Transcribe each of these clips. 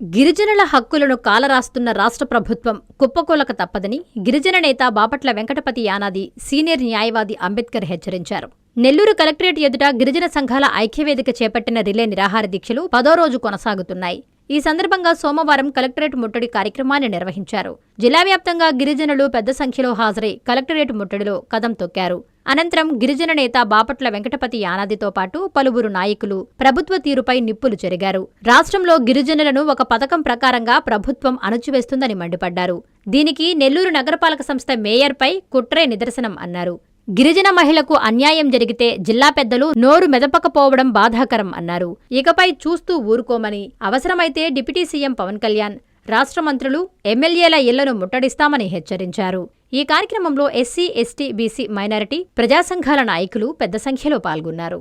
గిరిజనుల హక్కులను కాలరాస్తున్న రాష్ట్ర ప్రభుత్వం కుప్పకూలక తప్పదని గిరిజన నేత బాపట్ల వెంకటపతి యానాది సీనియర్ న్యాయవాది అంబేద్కర్ హెచ్చరించారు. నెల్లూరు కలెక్టరేట్ ఎదుట గిరిజన సంఘాల ఐక్యవేదిక చేపట్టిన రిలే నిరాహార దీక్షలు పదో రోజు కొనసాగుతున్నాయి. ఈ సందర్భంగా సోమవారం కలెక్టరేట్ ముట్టడి కార్యక్రమాన్ని నిర్వహించారు. జిల్లా వ్యాప్తంగా గిరిజనులు పెద్ద సంఖ్యలో హాజరై కలెక్టరేట్ ముట్టడిలో కదం తొక్కారు. అనంతరం గిరిజన నేత బాపట్ల వెంకటపతి యానాదితో పాటు పలువురు నాయకులు ప్రభుత్వ తీరుపై నిప్పులు చెరిగారు. రాష్ట్రంలో గిరిజనులను ఒక పథకం ప్రకారంగా ప్రభుత్వం అణచివేస్తుందని మండిపడ్డారు. దీనికి నెల్లూరు నగరపాలక సంస్థ మేయర్పై కుట్రే నిదర్శనం అన్నారు. గిరిజన మహిళకు అన్యాయం జరిగితే జిల్లా పెద్దలు నోరు మెదపకపోవడం బాధాకరం అన్నారు. ఇకపై చూస్తూ ఊరుకోమని అవసరమైతే డిప్యూటీ సీఎం పవన్ కళ్యాణ్ రాష్ట్ర మంత్రులు ఎమ్మెల్యేల ఇళ్ళను ముట్టడిస్తామని హెచ్చరించారు. ఈ కార్యక్రమంలో ఎస్సీ ఎస్టీ బీసీ మైనారిటీ ప్రజాసంఘాల నాయకులు పెద్ద సంఖ్యలో పాల్గొన్నారు.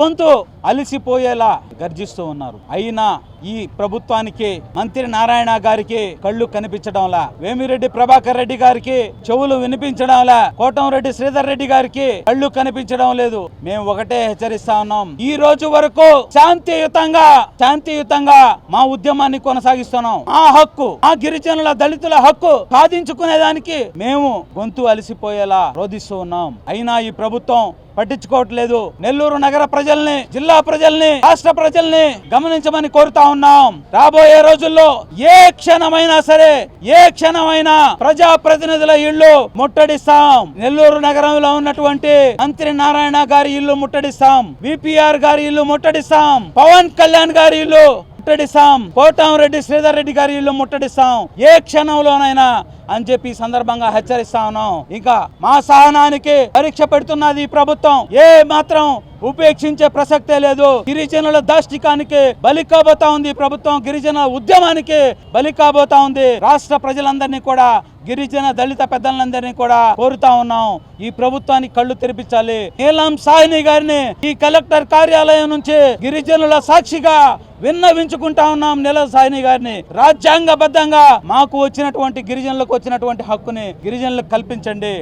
గొంతు అలిసిపోయేలా గర్జిస్తూ ఉన్నారు. అయినా ఈ ప్రభుత్వానికి మంత్రి నారాయణ గారికి కళ్ళు కనిపించడంలా వేమిరెడ్డి ప్రభాకర్ రెడ్డి గారికి చెవులు వినిపించడంలా కోటంరెడ్డి శ్రీధర్ రెడ్డి గారికి కళ్ళు కనిపించడం లేదు. మేము ఒకటే హెచ్చరిస్తా ఉన్నాం. ఈ రోజు వరకు శాంతియుతంగా శాంతియుతంగా మా ఉద్యమాన్ని కొనసాగిస్తున్నాం. మా హక్కు మా గిరిజనుల దళితుల హక్కు సాధించుకునేదానికి మేము గొంతు అలసిపోయేలా రోధిస్తూ ఉన్నాం. అయినా ఈ ప్రభుత్వం పట్టించుకోవట్లేదు. నెల్లూరు నగర ప్రజల్ని జిల్లా ప్రజల్ని రాష్ట్ర ప్రజల్ని గమనించమని కోరుతా ఉన్నాం. రాబోయే రోజుల్లో ఏ క్షణమైనా సరే ఏ క్షణమైనా ప్రజా ప్రతినిధుల ఇల్లు ముట్టడిస్తాం. నెల్లూరు నగరంలో ఉన్నటువంటి మంత్రి నారాయణ గారి ఇల్లు ముట్టడిస్తాం. విపిఆర్ గారి ఇల్లు ముట్టడిస్తాం. పవన్ కళ్యాణ్ గారి ఇల్లు ముట్టడిస్తాం. కోటంరెడ్డి శ్రీధర్ రెడ్డి గారి ఇల్లు ముట్టడిస్తాం. ఏ క్షణంలోనైనా అని చెప్పి సందర్భంగా హెచ్చరిస్తా ఉన్నాం. ఇంకా మా సహనానికి పరీక్ష పెడుతున్నది ఈ ప్రభుత్వం. ఏ మాత్రం ఉపేక్షించే ప్రసక్తే లేదు. గిరిజనుల దాష్టికానికి బలి కాబోతా ఉంది ప్రభుత్వం గిరిజన ఉద్యమానికి బలి కాబోతా ఉంది. రాష్ట్ర ప్రజలందరినీ కూడా గిరిజన దళిత పెద్దలందరినీ కూడా కోరుతా ఉన్నాం. ఈ ప్రభుత్వానికి కళ్ళు తెరిపించాలి. నీలం సాహిని గారిని ఈ కలెక్టర్ కార్యాలయం నుంచి గిరిజనుల సాక్షిగా విన్నవించుకుంటా ఉన్నాం నీలం సాహిని గారిని. రాజ్యాంగబద్ధంగా మాకు వచ్చినటువంటి గిరిజనులకు వచ్చినటువంటి హక్కుని గిరిజనులకు కల్పించండి.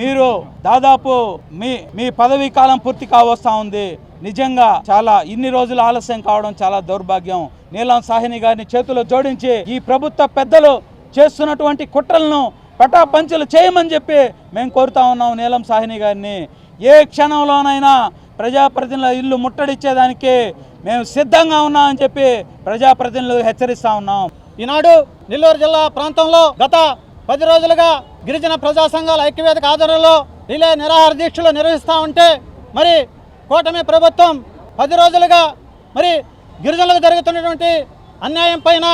మీరు దాదాపు మీ మీ పదవీ కాలం పూర్తి కావస్తా ఉంది. నిజంగా చాలా ఇన్ని రోజులు ఆలస్యం కావడం చాలా దౌర్భాగ్యం. నీలం సాహిని గారిని చేతులు జోడించి ఈ ప్రభుత్వ పెద్దలు చేస్తున్నటువంటి కుట్రలను పటాపంచలు చేయమని చెప్పి మేము కోరుతా ఉన్నాం నీలం సాహిని గారిని. ఏ క్షణంలోనైనా ప్రజాప్రతినిధుల ఇల్లు ముట్టడిచ్చేదానికి మేము సిద్ధంగా ఉన్నామని చెప్పి ప్రజాప్రతినిధులు హెచ్చరిస్తా ఉన్నాం. ఈనాడు నెల్లూరు జిల్లా ప్రాంతంలో గత పది రోజులుగా గిరిజన ప్రజా సంఘాల ఐక్యవేదిక ఆధ్వర్యంలో రిలే నిరాహార దీక్షలు నిర్వహిస్తూ ఉంటే మరి కూటమి ప్రభుత్వం పది రోజులుగా మరి గిరిజనులకు జరుగుతున్నటువంటి అన్యాయం పైన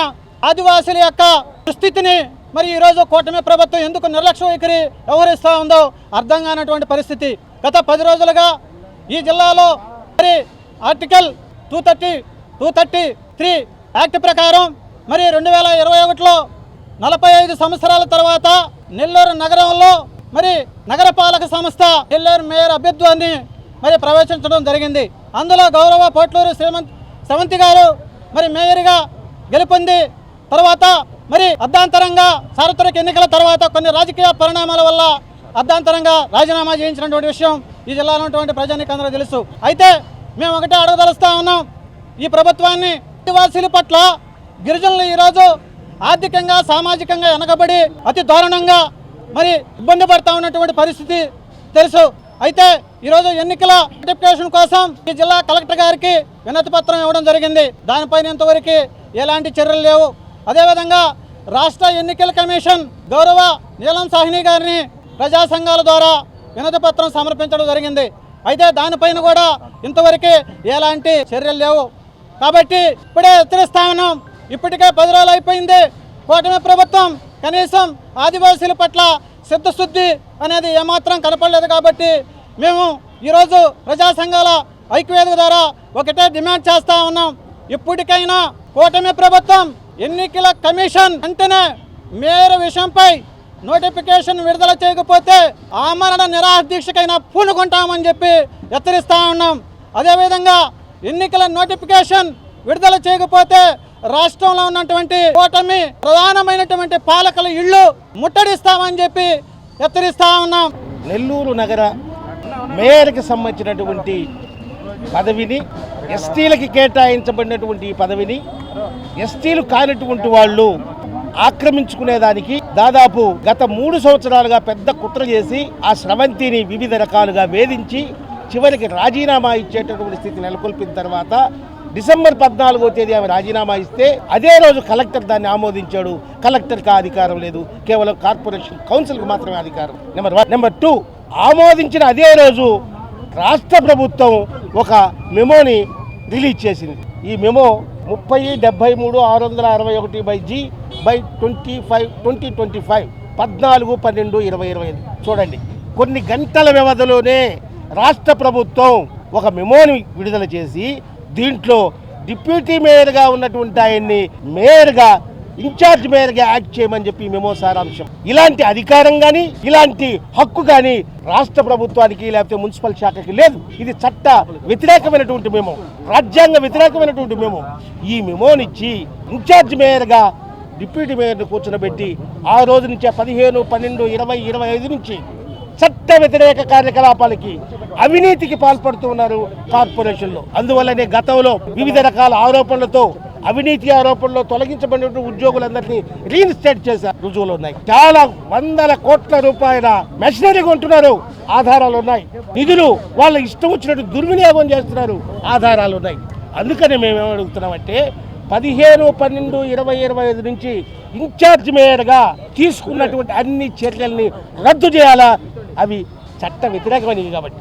ఆదివాసుల యొక్క దుస్థితిని మరి ఈరోజు కూటమి ప్రభుత్వం ఎందుకు నిర్లక్ష్య వైఖరి వ్యవహరిస్తూ ఉందో అర్థం కానటువంటి పరిస్థితి. గత పది రోజులుగా ఈ జిల్లాలో మరి article two thirty two thirty three act ప్రకారం మరి రెండు వేల ఇరవై ఒకటిలో నలభై ఐదు సంవత్సరాల తర్వాత నెల్లూరు నగరంలో మరి నగరపాలక సంస్థ నెల్లూరు మేయర్ అభ్యర్థాన్ని మరి ప్రవేశించడం జరిగింది. అందులో గౌరవ పోట్లూరు శ్రీమంత్ సెవంతి గారు మరి మేయర్గా గెలుపొంది తర్వాత మరి అర్ధాంతరంగా సార్వత్రిక ఎన్నికల తర్వాత కొన్ని రాజకీయ పరిణామాల వల్ల అర్ధాంతరంగా రాజీనామా చేయించినటువంటి విషయం ఈ జిల్లాలో ఉన్నటువంటి ప్రజానికి అందరూ తెలుసు. అయితే మేము ఒకటే అడగదలుస్తా ఉన్నాం. ఈ ప్రభుత్వాన్ని ఆదివాసీల పట్ల గిరిజనులు ఈరోజు ఆర్థికంగా సామాజికంగా వెనకబడి అతి దారుణంగా మరి ఇబ్బంది పడతా ఉన్నటువంటి పరిస్థితి తెలుసు. అయితే ఈరోజు ఎన్నికల నోటిఫికేషన్ కోసం ఈ జిల్లా కలెక్టర్ గారికి వినతి పత్రం ఇవ్వడం జరిగింది. దానిపైన ఇంతవరకు ఎలాంటి చర్యలు లేవు. అదేవిధంగా రాష్ట్ర ఎన్నికల కమిషన్ గౌరవ నీలం సాహ్ని గారిని ప్రజా సంఘాల ద్వారా వినతి పత్రం సమర్పించడం జరిగింది. అయితే దానిపైన కూడా ఇంతవరకే ఎలాంటి చర్యలు లేవు. కాబట్టి ఇప్పుడే హెచ్చరిస్తా ఉన్నాం ఇప్పటికే పది రోజులు అయిపోయింది. కూటమి ప్రభుత్వం కనీసం ఆదివాసీల పట్ల సిద్ధశుద్ధి అనేది ఏమాత్రం కనపడలేదు కాబట్టి మేము ఈరోజు ప్రజా సంఘాల ఐక్యవేదిక ద్వారా ఒకటే డిమాండ్ చేస్తా ఉన్నాం. ఇప్పటికైనా కూటమి ప్రభుత్వం ఎన్నికల కమిషన్ వెంటనే మేయర్ విషయంపై నోటిఫికేషన్ విడుదల చేయకపోతే ఆమరణ నిరాదీక్షకైనా పూనుకుంటామని చెప్పి హెచ్చరిస్తా ఉన్నాం. అదేవిధంగా ఎన్నికల నోటిఫికేషన్ విడుదల చేయకపోతే రాష్ట్రంలో ఉన్నటువంటి కూటమి ప్రధానమైనటువంటి పాలకుల ఇళ్ళు ముట్టడిస్తామని చెప్పి హెచ్చరిస్తా ఉన్నాం. నెల్లూరు నగర మేయర్కి సంబంధించినటువంటి పదవిని ఎస్టీలకి కేటాయించబడినటువంటి ఈ పదవిని ఎస్టీలు కానటువంటి వాళ్ళు ఆక్రమించుకునేదానికి దాదాపు గత మూడు సంవత్సరాలుగా పెద్ద కుట్ర చేసి ఆ స్రవంతిని వివిధ రకాలుగా వేధించి చివరికి రాజీనామా ఇచ్చేటటువంటి స్థితి నెలకొల్పిన తర్వాత డిసెంబర్ పద్నాలుగో తేదీ ఆమె రాజీనామా ఇస్తే అదే రోజు కలెక్టర్ దాన్ని ఆమోదించాడు. కలెక్టర్కి అధికారం లేదు. కేవలం కార్పొరేషన్ కౌన్సిల్కి మాత్రమే అధికారం. Number one. Number two. ఆమోదించిన అదే రోజు రాష్ట్ర ప్రభుత్వం ఒక మెమోని రిలీజ్ చేసింది. ఈ మెమో ముప్పై డెబ్బై మూడు ఆరు వందల అరవై ఒకటి by G by twenty five twenty twenty five పద్నాలుగు పన్నెండు ఇరవై ఇరవై ఐదు. చూడండి. కొన్ని గంటల వ్యవధిలోనే రాష్ట్ర ప్రభుత్వం ఒక మెమోని విడుదల చేసి దీంట్లో డిప్యూటీ మేయర్గా ఉన్నటువంటి ఆయన్ని మేయర్గా ఇన్ఛార్జ్ మేయర్గా యాక్ట్ చేయమని చెప్పి మెమో సారాంశం. ఇలాంటి అధికారం కానీ ఇలాంటి హక్కు కానీ రాష్ట్ర ప్రభుత్వానికి లేకపోతే మున్సిపల్ శాఖకి లేదు. ఇది చట్ట వ్యతిరేకమైనటువంటి మేము. రాజ్యాంగ వ్యతిరేకమైనటువంటి మేము. ఈ మెమోనిచ్చి ఇన్ఛార్జ్ మేయర్గా డిప్యూటీ మేయర్ని కూర్చోబెట్టి ఆ రోజు నుంచే పదిహేను పన్నెండు ఇరవై ఇరవై ఐదు నుంచి చట్ట వ్యతిరేక కార్యకలాపాలకి అవినీతికి పాల్పడుతూ ఉన్నారు కార్పొరేషన్లో. అందువల్లనే గతంలో వివిధ రకాల ఆరోపణలతో అవినీతి ఆరోపణలో తొలగించబడిన ఉద్యోగులందరినీ రీఇన్స్టేట్ చేశారు రుజువులు ఉన్నాయి. చాలా వందల కోట్ల రూపాయల మెషినరీ కొంటున్నారు. ఆధారాలు ఉన్నాయి. నిధులు వాళ్ళ ఇష్టం వచ్చినట్టు దుర్వినియోగం చేస్తున్నారు. ఆధారాలు ఉన్నాయి. అందుకని మేము ఏమడుగుతున్నామంటే పదిహేను పన్నెండు ఇరవై ఇరవై ఐదు నుంచి ఇన్ఛార్జ్ మేయర్గా తీసుకున్నటువంటి అన్ని చర్యల్ని రద్దు చేయాలా? అవి చట్ట వ్యతిరేకమైనవి కాబట్టి.